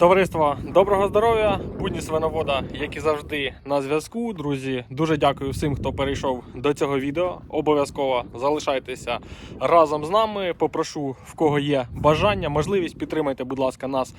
Товариство, доброго здоров'я! Будні свиновода, як і завжди, на зв'язку. Друзі, дуже дякую всім, хто перейшов до цього відео. Обов'язково залишайтеся разом з нами. Попрошу, в кого є бажання, можливість підтримайте, будь ласка, нас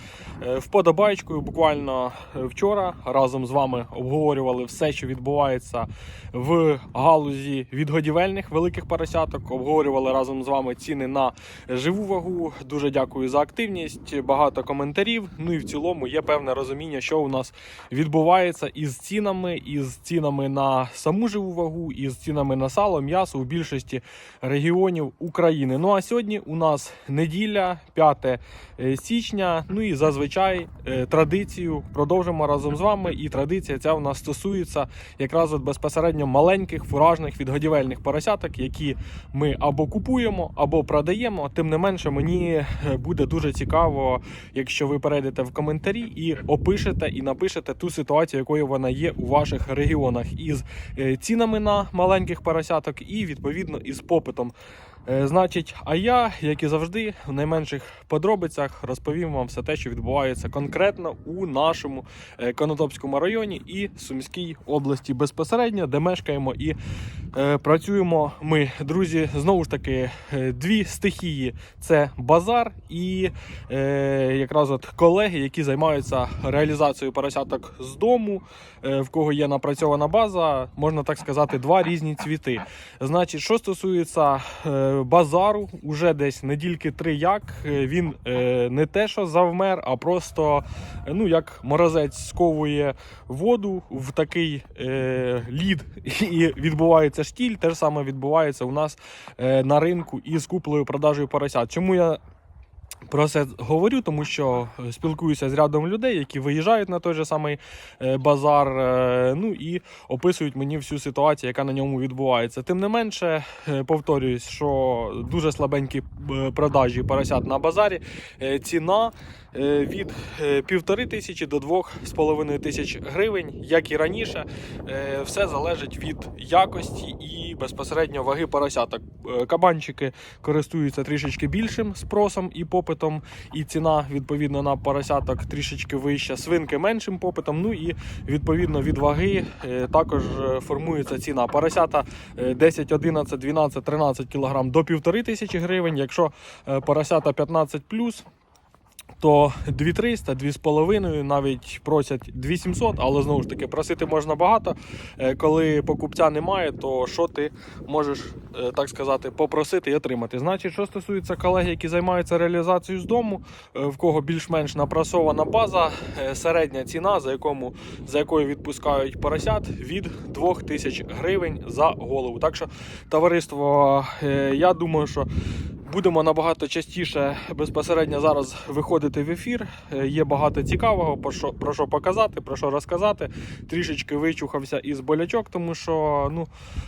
е, вподобайкою. Буквально е, вчора разом з вами обговорювали все, що відбувається в галузі відгодівельних великих поросяток. Обговорювали разом з вами ціни на живу вагу. Дуже дякую за активність. Багато коментарів. Ну і в цілому є певне розуміння, що у нас відбувається із цінами, із цінами на саму живу вагу, із цінами на сало, м'ясо у більшості регіонів України. Ну а сьогодні у нас неділя, 5 е, січня. Ну і зазвичай е, традицію продовжимо разом з вами. І традиція ця у нас стосується якраз от безпосередньо маленьких фуражних відгодівельних поросяток, які ми або купуємо, або продаємо. Тим не менше, мені е, буде дуже цікаво, якщо ви перейдете в коментарі і опишете і напишете ту ситуацію, якою вона є у ваших регіонах, із е, цінами на маленьких поросяток, і відповідно із попитом. Е, Значить, а я, як і завжди, в найменших подробицях розповім вам все те, що відбувається конкретно у нашому е, Конотопському районі і Сумській області безпосередньо, де мешкаємо і е, працюємо ми. Друзі, знову ж таки, е, дві стихії: це базар і е, якраз от колеги, які займаються реалізацією поросяток з дому, е, в кого є напрацьована база, можна так сказати, два різні цвіти. Значить, що стосується е, базару, уже десь недільки три як е, він е, не те, що завмер, а просто е, ну як морозець сковує воду в такий лід і відбувається штіль. Те ж саме відбувається у нас на ринку із куплею продажею поросят. Чому я про це говорю, тому що е, спілкуюся з рядом людей, які виїжджають на той же самий е, базар, е, ну і описують мені всю ситуацію, яка на ньому відбувається. Тим не менше, повторююсь, що дуже слабенькі продажі поросят на базарі. Ціна від півтори тисячі до двох з половиною тисяч гривень, як і раніше. Все залежить від якості і безпосередньо ваги поросяток. Кабанчики користуються трішечки більшим спросом і попитом, і ціна відповідно на поросяток трішечки вища, свинки меншим попитом. Ну і відповідно від ваги е, також е, формується ціна. Поросята е, 10, 11, 12, 13 кг до 1500 гривень. Якщо е, поросята 15 то 2300, 2,5, навіть просять 2700, але знову ж таки просити можна багато. Е, Коли покупця немає, то що ти можеш, е, так сказати, попросити і отримати. Значить, що стосується колег, які займаються реалізацією з дому, е, в кого більш-менш напрасована база, середня ціна, за, якому, за якою відпускають поросят, від 2000 гривень за голову. Так що, товариство, я думаю, що Будемо набагато частіше безпосередньо зараз виходити в ефір. Е, Є багато цікавого, про що, про що показати, про що розказати. Трішечки вичухався із болячок, тому що ну,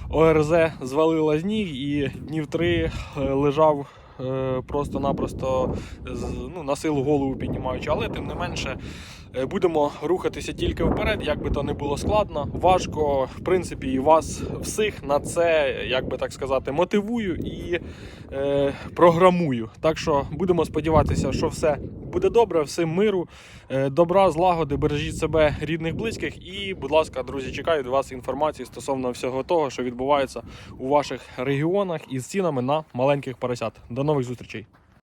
ОРЗ звалила з ніг і днів три е, лежав просто-напросто з- ну, на силу голову піднімаючи. Але тим не менше е, будемо рухатися тільки вперед, як би то не було складно, важко. В принципі, і вас всіх на це, як би так сказати, мотивую і е, програмую. Так що будемо сподіватися, що все буде добре, всім миру, е, добра, злагоди, бережіть себе, рідних, близьких. І, будь ласка, друзі, чекаю від вас інформації стосовно всього того, що відбувається у ваших регіонах із цінами на маленьких поросят. До нових зустрічей.